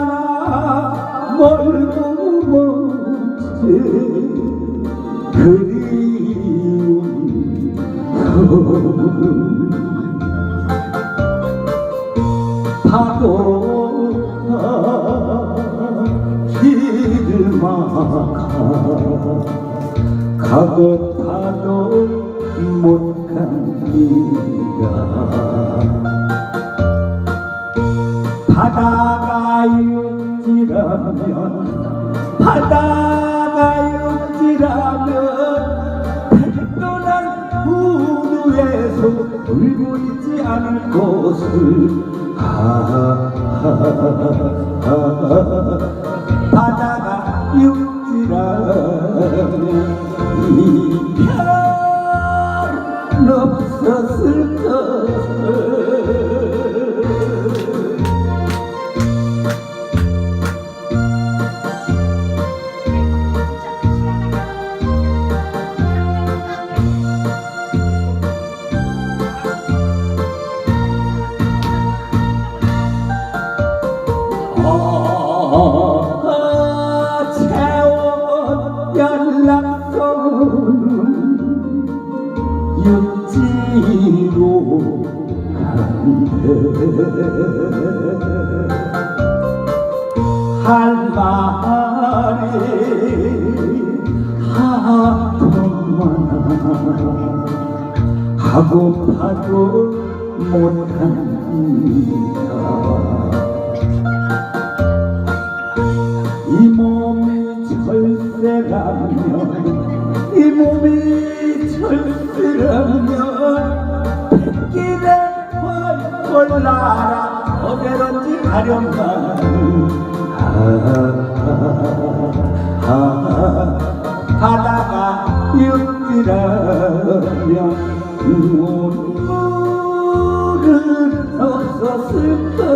얼마나 멀고 먼지 그리운 파도가 길을 막아 가고 파도 못 갑니다 육지라면 바다가 육지라면 백도난 우루에서 울고 있지 않을 것을 아, 바다가 육지라면 이별 없 할 말이 하도만 하고파도 못합니다. 이 몸이 철새라면 이 몸이 백 길에 헐헐 날아 어디론지 가련만 아, 아, 바다가 육지라면 눈물은 없었을 것을